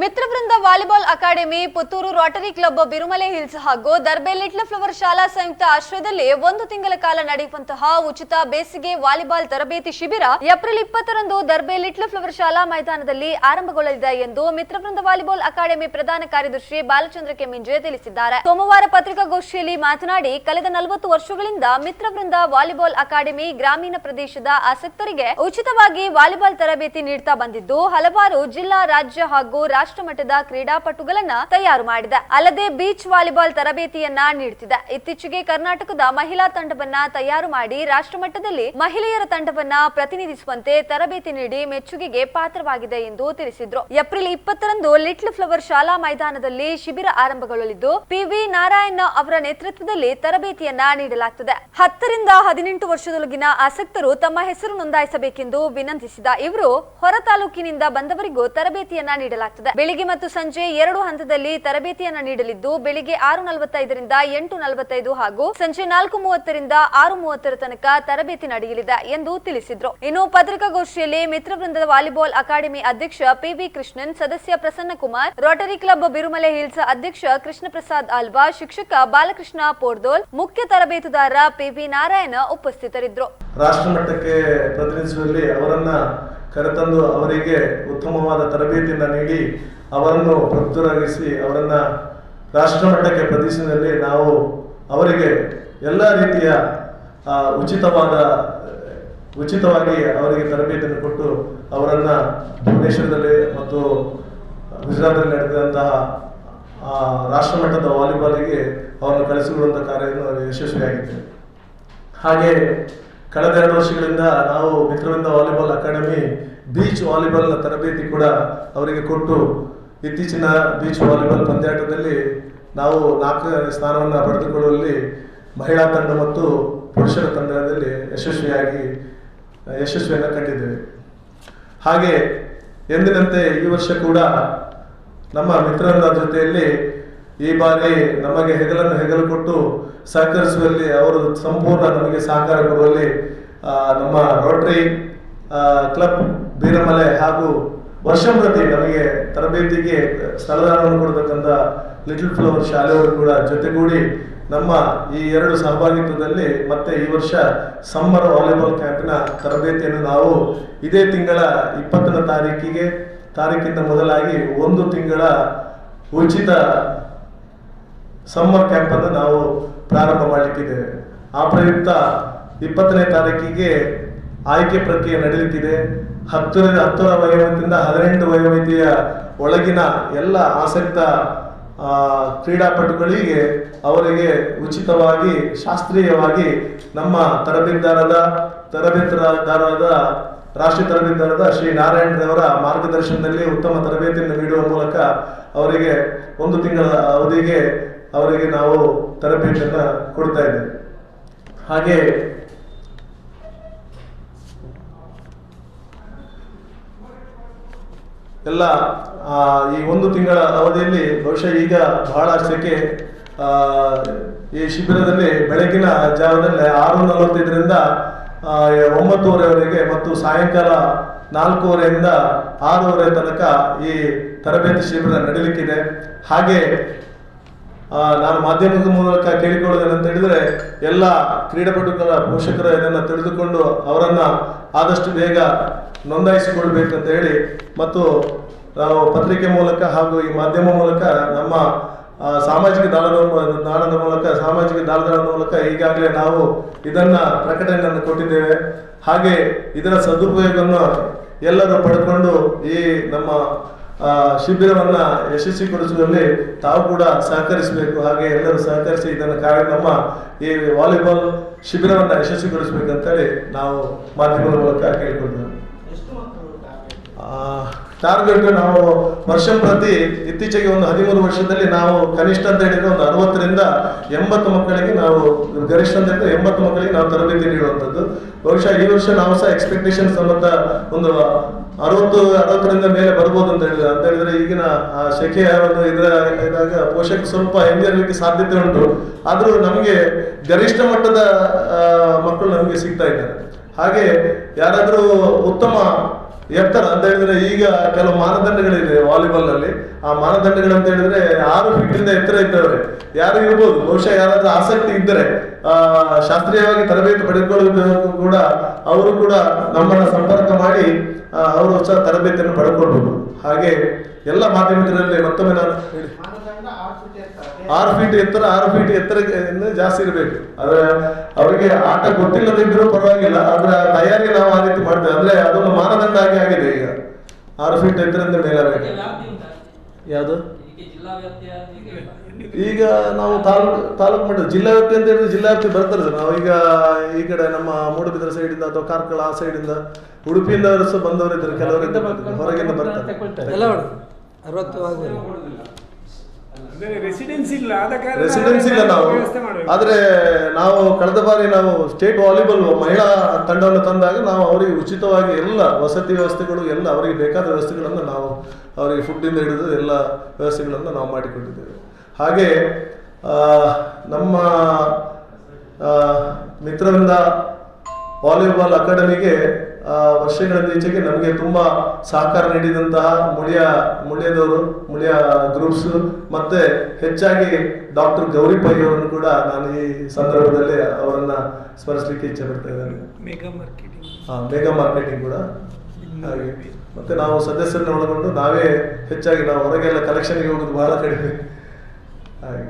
ಮಿತ್ರವೃಂದ volleyball academy Puttur rotary club Birumale hills ಹಾಗೂ Darbe little flower ಶಾಲಾ ಸಂಯುಕ್ತ ಆಶ್ರಯದಲ್ಲಿ ಒಂದು ತಿಂಗಳ ಕಾಲ ನಡೆಯುವಂತಹ ಉಚಿತ ಬೇಸಿಗೆ ವಾಲಿಬಾಲ್ ತರಬೇತಿ ಶಿಬಿರ ಏಪ್ರಿಲ್ ಇಪ್ಪತ್ತರಂದು ದರ್ಬೆ ಲಿಟ್ಲ ಫ್ಲವರ್ ಶಾಲಾ ಮೈದಾನದಲ್ಲಿ ಆರಂಭಗೊಳ್ಳಲಿದೆ ಎಂದು ಮಿತ್ರವೃಂದ ವಾಲಿಬಾಲ್ ಅಕಾಡೆಮಿ ಪ್ರಧಾನ ಕಾರ್ಯದರ್ಶಿ ಬಾಲಚಂದ್ರ ಕೆಮಿಂಜೆ ತಿಳಿಸಿದ್ದಾರೆ. ಸೋಮವಾರ ಪತ್ರಿಕಾಗೋಷ್ಠಿಯಲ್ಲಿ ಮಾತನಾಡಿ, ಕಳೆದ ನಲವತ್ತು ವರ್ಷಗಳಿಂದ ಮಿತ್ರವೃಂದ ವಾಲಿಬಾಲ್ ಅಕಾಡೆಮಿ ಗ್ರಾಮೀಣ ಪ್ರದೇಶದ ಆಸಕ್ತರಿಗೆ ಉಚಿತವಾಗಿ ವಾಲಿಬಾಲ್ ತರಬೇತಿ ನೀಡ್ತಾ ಬಂದಿದ್ದು, ಹಲವಾರು ಜಿಲ್ಲಾ, ರಾಜ್ಯ ಹಾಗೂ ರಾಷ್ಟ್ರ ಮಟ್ಟದ ಕ್ರೀಡಾಪಟುಗಳನ್ನ ತಯಾರು ಮಾಡಿದೆ. ಅಲ್ಲದೆ ಬೀಚ್ ವಾಲಿಬಾಲ್ ತರಬೇತಿಯನ್ನ ನೀಡುತ್ತಿದೆ ಇತ್ತೀಚೆಗೆ ಕರ್ನಾಟಕದ ಮಹಿಳಾ ತಂಡವನ್ನ ತಯಾರು ಮಾಡಿ ರಾಷ್ಟ್ರಮಟ್ಟದಲ್ಲಿ ಮಹಿಳೆಯರ ತಂಡವನ್ನ ಪ್ರತಿನಿಧಿಸುವಂತೆ ತರಬೇತಿ ನೀಡಿ ಮೆಚ್ಚುಗೆಗೆ ಪಾತ್ರವಾಗಿದೆ ಎಂದು ತಿಳಿಸಿದ್ರು. ಏಪ್ರಿಲ್ ಇಪ್ಪತ್ತರಂದು ಲಿಟ್ಲ್ ಫ್ಲವರ್ ಶಾಲಾ ಮೈದಾನದಲ್ಲಿ ಶಿಬಿರ ಆರಂಭಗೊಳ್ಳಲಿದ್ದು, ಪಿವಿ ನಾರಾಯಣ ಅವರ ನೇತೃತ್ವದಲ್ಲಿ ತರಬೇತಿಯನ್ನ ನೀಡಲಾಗುತ್ತದೆ ಹತ್ತರಿಂದ ಹದಿನೆಂಟು ವರ್ಷದೊಳಗಿನ ಆಸಕ್ತರು ತಮ್ಮ ಹೆಸರು ನೋಂದಾಯಿಸಬೇಕೆಂದು ವಿನಂತಿಸಿದ ಇವರು, ಹೊರ ತಾಲೂಕಿನಿಂದ ಬಂದವರಿಗೂ ತರಬೇತಿಯನ್ನ ನೀಡಲಾಗುತ್ತದೆ ಬೆಳಿಗ್ಗೆ ಮತ್ತು ಸಂಜೆ ಎರಡು ಹಂತದಲ್ಲಿ ತರಬೇತಿಯನ್ನು ನೀಡಲಿದ್ದು, ಬೆಳಿಗ್ಗೆ ಆರು ನಲವತ್ತೈದರಿಂದ ಎಂಟು ನಲವತ್ತೈದು ಹಾಗೂ ಸಂಜೆ ನಾಲ್ಕು ಮೂವತ್ತರಿಂದ ಆರು ಮೂವತ್ತರ ತನಕ ತರಬೇತಿ ನಡೆಯಲಿದೆ ಎಂದು ತಿಳಿಸಿದ್ರು. ಇನ್ನು ಪತ್ರಿಕಾಗೋಷ್ಠಿಯಲ್ಲಿ ಮಿತ್ರವೃಂದದ ವಾಲಿಬಾಲ್ ಅಕಾಡೆಮಿ ಅಧ್ಯಕ್ಷ ಪಿವಿ ಕೃಷ್ಣನ್, ಸದಸ್ಯ Prasanna Kumar rotary club Birumale hills ಅಧ್ಯಕ್ಷ ಕೃಷ್ಣ ಪ್ರಸಾದ್ ಆಲ್ವಾ ಶಿಕ್ಷಕ ಬಾಲಕೃಷ್ಣ ಪೋರ್ದೋಲ್, ಮುಖ್ಯ ತರಬೇತುದಾರ ಪಿವಿ ನಾರಾಯಣ ಉಪಸ್ಥಿತರಿದ್ದರು ರಾಷ್ಟ್ರ ಮಟ್ಟಕ್ಕೆ ಪ್ರತಿನಿಧಿಸುವಲ್ಲಿ ಅವರನ್ನ ಕರೆತಂದು ಅವರಿಗೆ ಉತ್ತಮವಾದ ತರಬೇತಿಯನ್ನು ನೀಡಿ ಅವರನ್ನು ಭಕ್ತರಾಗಿಸಿ ಅವರನ್ನು ರಾಷ್ಟ್ರಮಟ್ಟಕ್ಕೆ ಪ್ರದೇಶದಲ್ಲಿ ನಾವು ಅವರಿಗೆ ಎಲ್ಲ ರೀತಿಯ ಉಚಿತವಾದ, ಉಚಿತವಾಗಿ ಅವರಿಗೆ ತರಬೇತಿಯನ್ನು ಕೊಟ್ಟು ಅವರನ್ನು ಭುವನೇಶ್ವರದಲ್ಲಿ ಮತ್ತು ಗುಜರಾತ್ನಲ್ಲಿ ನಡೆದಂತಹ ರಾಷ್ಟ್ರಮಟ್ಟದ ರಾಷ್ಟ್ರ ಮಟ್ಟದ ವಾಲಿಬಾಲಿಗೆ ಅವರನ್ನು ಕಳಿಸಿರುವಂತಹ ಕಾರ್ಯವನ್ನು ಯಶಸ್ವಿಯಾಗಿದೆ ಹಾಗೆ ಕಳೆದ ಎರಡು ವರ್ಷಗಳಿಂದ ನಾವು ಮಿತ್ರವೃಂದ ವಾಲಿಬಾಲ್ ಅಕಾಡೆಮಿ ಬೀಚ್ ವಾಲಿಬಾಲ್ ತರಬೇತಿ ಕೂಡ ಅವರಿಗೆ ಕೊಟ್ಟು ಇತ್ತೀಚಿನ ಬೀಚ್ ವಾಲಿಬಾಲ್ ಪಂದ್ಯಾಟದಲ್ಲಿ ನಾವು ನಾಲ್ಕನೇ ಸ್ಥಾನವನ್ನು ಪಡೆದುಕೊಳ್ಳುವಲ್ಲಿ ಮಹಿಳಾ ತಂಡ ಮತ್ತು ಪುರುಷರ ತಂಡದಲ್ಲಿ ಯಶಸ್ವಿಯಾಗಿ, ಯಶಸ್ವಿಯನ್ನು ಕಂಡಿದ್ದೇವೆ. ಹಾಗೆ ಎಂದಿನಂತೆ ಈ ವರ್ಷ ಕೂಡ ನಮ್ಮ ಮಿತ್ರರ ಜೊತೆಯಲ್ಲಿ ಈ ಬಾರಿ ನಮಗೆ ಹೆಗಲನ್ನು ಹೆಗಲು ಕೊಟ್ಟು ಸಹಕರಿಸುವಲ್ಲಿ ಅವರು ಸಂಪೂರ್ಣ ನಮಗೆ ಸಹಕಾರ ಕೊಡುವಲ್ಲಿ ನಮ್ಮ ರೋಟರಿ ಕ್ಲಬ್ ಬೀರಮಲೆ ಹಾಗೂ ವರ್ಷಂಪ್ರತಿ ನಮಗೆ ತರಬೇತಿಗೆ ಸ್ಥಳದಾನವನ್ನು ಕೊಡತಕ್ಕಂಥ ಲಿಟಲ್ ಫ್ಲವರ್ ಶಾಲೆಯವರು ಕೂಡ ಜೊತೆಗೂಡಿ ನಮ್ಮ ಈ ಎರಡು ಸಹಭಾಗಿತ್ವದಲ್ಲಿ ಮತ್ತೆ ಈ ವರ್ಷ ಸಮ್ಮರ್ ವಾಲಿಬಾಲ್ ಕ್ಯಾಂಪಿನ ತರಬೇತಿಯನ್ನು ನಾವು ಇದೇ ತಿಂಗಳ ಇಪ್ಪತ್ತನೇ ತಾರೀಕಿಗೆ, ತಾರೀಕಿಂದ ಮೊದಲಾಗಿ ಒಂದು ತಿಂಗಳ ಉಚಿತ ಸಮ್ಮರ್ ಕ್ಯಾಂಪ್ ಅನ್ನು ನಾವು ಪ್ರಾರಂಭ ಮಾಡಲಿಕ್ಕಿದ್ದೇವೆ. ಆ ಪ್ರಯುಕ್ತ ಇಪ್ಪತ್ತನೇ ತಾರೀಕಿಗೆ ಆಯ್ಕೆ ಪ್ರಕ್ರಿಯೆ ನಡೀಲಿಕ್ಕಿದೆ. ಹತ್ತರಿಂದ ಹತ್ತರ ವಯೋಮಿತಿಯಿಂದ ಹದಿನೆಂಟು ವಯೋಮಿತಿಯ ಒಳಗಿನ ಎಲ್ಲ ಆಸಕ್ತ ಕ್ರೀಡಾಪಟುಗಳಿಗೆ ಅವರಿಗೆ ಉಚಿತವಾಗಿ, ಶಾಸ್ತ್ರೀಯವಾಗಿ ನಮ್ಮ ತರಬೇತುದಾರದ ತರಬೇತುದಾರರಾದ, ರಾಷ್ಟ್ರೀಯ ತರಬೇತುದಾರರಾದ ಶ್ರೀ ನಾರಾಯಣ್ ರವರ ಮಾರ್ಗದರ್ಶನದಲ್ಲಿ ಉತ್ತಮ ತರಬೇತಿಯನ್ನು ನೀಡುವ ಮೂಲಕ ಅವರಿಗೆ ಒಂದು ತಿಂಗಳ ಅವಧಿಗೆ ಅವರಿಗೆ ನಾವು ತರಬೇತಿಯನ್ನು ಕೊಡ್ತಾ ಇದ್ದೇವೆ. ಹಾಗೆ ಎಲ್ಲ ಈ ಒಂದು ತಿಂಗಳ ಅವಧಿಯಲ್ಲಿ ಬಹುಶಃ ಈಗ ಬಹಳ ಅಷ್ಟಕ್ಕೆ ಈ ಶಿಬಿರದಲ್ಲಿ ಬೆಳಗಿನ ಜಾವದಲ್ಲಿ ಆರು ನಲವತ್ತೈದರಿಂದ ಒಂಬತ್ತುವರೆವರೆಗೆ ಮತ್ತು ಸಾಯಂಕಾಲ ನಾಲ್ಕೂವರೆಯಿಂದ ಆರೂವರೆ ತನಕ ಈ ತರಬೇತಿ ಶಿಬಿರ ನಡೀಲಿಕ್ಕಿದೆ. ಹಾಗೆ ನಾನು ಮಾಧ್ಯಮದ ಮೂಲಕ ಕೇಳಿಕೊಳ್ಳೋದೇನಂತ ಹೇಳಿದ್ರೆ, ಎಲ್ಲ ಕ್ರೀಡಾಪಟುಗಳ ಪೋಷಕರ ಇದನ್ನು ತಿಳಿದುಕೊಂಡು ಅವರನ್ನು ಆದಷ್ಟು ಬೇಗ ನೋಂದಾಯಿಸಿಕೊಳ್ಬೇಕಂತ ಹೇಳಿ ಮತ್ತು ನಾವು ಪತ್ರಿಕೆ ಮೂಲಕ ಹಾಗೂ ಈ ಮಾಧ್ಯಮ ಮೂಲಕ ನಮ್ಮ ಸಾಮಾಜಿಕ ದಾಳದ ಮೂಲಕ, ಸಾಮಾಜಿಕ ದಾಳದ ಮೂಲಕ ಈಗಾಗಲೇ ನಾವು ಇದನ್ನು ಪ್ರಕಟಣೆಯನ್ನು ಕೊಟ್ಟಿದ್ದೇವೆ. ಹಾಗೆ ಇದರ ಸದುಪಯೋಗವನ್ನು ಎಲ್ಲರೂ ಪಡ್ಕೊಂಡು ಈ ನಮ್ಮ ಶಿಬಿರವನ್ನ ಯಶಸ್ವಿಗೊಳಿಸುವಲ್ಲಿ ತಾವು ಕೂಡ ಸಹಕರಿಸಬೇಕು. ಹಾಗೆ ಎಲ್ಲರೂ ಸಹಕರಿಸಿ ಇದನ್ನು ಕಾರ್ಯಕ್ರಮ ನಮ್ಮ ಈ ವಾಲಿಬಾಲ್ ಶಿಬಿರವನ್ನ ಯಶಸ್ವಿಗೊಳಿಸಬೇಕಂತೇಳಿ ನಾವು ಮಾಧ್ಯಮದ ಮೂಲಕ ಕೇಳಿಕೊಂಡು ಟಾರ್ಗೆಟ್ ನಾವು ವರ್ಷ ಪ್ರತಿ ಇತ್ತೀಚೆಗೆ ಒಂದು ಹದಿಮೂರು ವರ್ಷದಲ್ಲಿ ನಾವು ಕನಿಷ್ಠ ಅಂತ ಹೇಳಿದ್ರೆ ಒಂದು ಅರವತ್ತರಿಂದ ಎಂಬತ್ತು ಮಕ್ಕಳಿಗೆ ನಾವು ಗರಿಷ್ಠ ಅಂತ ಹೇಳಿದ್ರೆ ಎಂಬತ್ತು ಮಕ್ಕಳಿಗೆ ನಾವು ತರಬೇತಿ ನೀಡುವಂಥದ್ದು. ಬಹುಶಃ ಈ ವರ್ಷ ನಾವು ಸಹ ಎಕ್ಸ್ಪೆಕ್ಟೇಷನ್ಸ್ ಅನ್ನೋ ಒಂದು ಅರವತ್ತು ಅರವತ್ತರಿಂದ ಮೇಲೆ ಬರ್ಬೋದು ಅಂತ ಹೇಳಿದ್ರೆ. ಅಂತ ಹೇಳಿದ್ರೆ ಈಗಿನ, ಆ, ಶೆಕೆಯ ಒಂದು ಇದರ, ಇದಾಗ ಪೋಷಕ ಸ್ವಲ್ಪ ಹಿಂದಿರಲಿಕ್ಕೆ ಸಾಧ್ಯತೆ ಉಂಟು. ಆದರೂ ನಮಗೆ ಗರಿಷ್ಠ ಮಟ್ಟದ ಮಕ್ಕಳು ನಮಗೆ ಸಿಗ್ತಾ ಇದ್ದಾರೆ. ಹಾಗೆ ಯಾರಾದರೂ ಉತ್ತಮ ಎತ್ತರ ಅಂತ ಹೇಳಿದ್ರೆ ಈಗ ಕೆಲವು ಮಾನದಂಡಗಳಿದೆ ವಾಲಿಬಾಲ್ನಲ್ಲಿ ಆ ಮಾನದಂಡಗಳು ಅಂತ ಹೇಳಿದ್ರೆ ಆರು ಫೀಟ್ ಇಂದ ಎತ್ತರ ಇದ್ದವ್ರೆ. ಯಾರು ಇರ್ಬೋದು, ಬಹುಶಃ ಯಾರಾದ್ರೂ ಆಸಕ್ತಿ ಇದ್ದರೆ ಶಾಸ್ತ್ರೀಯವಾಗಿ ತರಬೇತಿ ಪಡೆದುಕೊಳ್ಳುವುದಕ್ಕೂ ಕೂಡ ಅವರು ಕೂಡ ನಮ್ಮನ್ನ ಸಂಪರ್ಕ ಮಾಡಿ ಅವರು ಸಹ ತರಬೇತಿಯನ್ನು ಪಡೆದುಕೊಳ್ಬಹುದು ಹಾಗೆ ಎಲ್ಲ ಮಾಧ್ಯಮದಲ್ಲಿ ಮತ್ತೊಮ್ಮೆ ನಾನು ಆರು ಫೀಟ್ ಇರ್ತಾರೆ ಆರು ಫೀಟ್ ಎತ್ತರ ಆರು ಫೀಟ್ ಎತ್ತರಕ್ಕೆ ಜಾಸ್ತಿ ಇರಬೇಕು. ಆದರೆ ಅವರಿಗೆ ಆಟ ಗೊತ್ತಿಲ್ಲದಿದ್ರೂ ಪರವಾಗಿಲ್ಲ ಆದರೆ ಆ ತಯಾರಿ ನಾವು ಆ ರೀತಿ ಮಾಡ್ತೇವೆ. ಅಂದ್ರೆ ಅದೊಂದು ಮಾನದಂಡ ಆಗಿ ಆಗಿದೆ ಈಗ. ಆರು ಫೀಟ್ ಎತ್ತರದಿಂದ ಮೇಲಾಗಬೇಕು ಯಾವುದು? ಈಗ ನಾವು ತಾಲೂಕು ತಾಲೂಕು ಮಟ್ಟ ಜಿಲ್ಲಾ ವ್ಯಾಪ್ತಿ ಅಂತ ಹೇಳಿದ್ರೆ ಜಿಲ್ಲಾ ವ್ಯಾಪ್ತಿ ಬರ್ತಾರೆ ಸರ್. ನಾವು ಈಗ ಈ ಕಡೆ ನಮ್ಮ ಮೂಡುಬಿದಿರೆ ಸೈಡಿಂದ ಅಥವಾ ಕಾರ್ಕಳ ಆ ಸೈಡಿಂದ ಉಡುಪಿಯಿಂದ ಸಹ ಬಂದವರು ಇದ್ದಾರೆ ಕೆಲವರಿಂದ ಬರ್ತಾರೆ, ಹೊರಗಿಂದ ಬರ್ತಾರೆ ಎಲ್ಲ ಅರವತ್ತು ರೆಸಿಡೆನ್ಸ್ ಇಲ್ಲ ಆದ ಕಾರಣ ರೆಸಿಡೆನ್ಸ್ ಇಲ್ಲ ನಾವು ಆದ್ರೆ ನಾವು ಕಳೆದ ಬಾರಿ ನಾವು ಸ್ಟೇಟ್ ವಾಲಿಬಾಲ್ ಮಹಿಳಾ ತಂಡವನ್ನು ತಂದಾಗ ನಾವು ಅವರಿಗೆ ಉಚಿತವಾಗಿ ಎಲ್ಲ ವಸತಿ ವ್ಯವಸ್ಥೆಗಳು ಎಲ್ಲ ಅವರಿಗೆ ಬೇಕಾದ ವ್ಯವಸ್ಥೆಗಳನ್ನು ನಾವು ಅವರಿಗೆ ಫುಡ್ಡಿಂದ ಹಿಡಿದು ಎಲ್ಲ ವ್ಯವಸ್ಥೆಗಳನ್ನು ನಾವು ಮಾಡಿಕೊಟ್ಟಿದ್ದೇವೆ ಹಾಗೆ ನಮ್ಮ ಮಿತ್ರವೃಂದ ವಾಲಿಬಾಲ್ ಅಕಾಡೆಮಿಗೆ ವರ್ಷಗಳಿಂದೀಚೆಗೆ ನಮಗೆ ತುಂಬ ಸಹಕಾರ ನೀಡಿದಂತಹ ಮುಳಿಯ ಮುಳಿಯದವರು ಮುಳಿಯ ಗ್ರೂಪ್ಸ್ ಮತ್ತೆ ಹೆಚ್ಚಾಗಿ ಡಾಕ್ಟರ್ ಗೌರಿ ಪೈ ಅವರನ್ನು ಕೂಡ ನಾನು ಈ ಸಂದರ್ಭದಲ್ಲಿ ಅವರನ್ನ ಸ್ಮರಿಸಲಿಕ್ಕೆ ಇಚ್ಛೆ ಪಡ್ತಾ ಇದ್ದೇನೆ. ಮೆಗಾ ಮಾರ್ಕೆಟಿಂಗ್ ಆ, ಮೇಘಾ ಮಾರ್ಕೆಟಿಂಗ್ ಕೂಡ. ಹಾಗೆ. ಮತ್ತೆ ನಾವು ಸದಸ್ಯರನ್ನ ಒಳಗೊಂಡು ನಾವೇ ಹೆಚ್ಚಾಗಿ ನಾವು ಹೊರಗೆಲ್ಲ ಕಲೆಕ್ಷನ್ಗೆ ಹೋಗೋದು ಬಹಳ ಕಡಿಮೆ. ಹಾಗೆ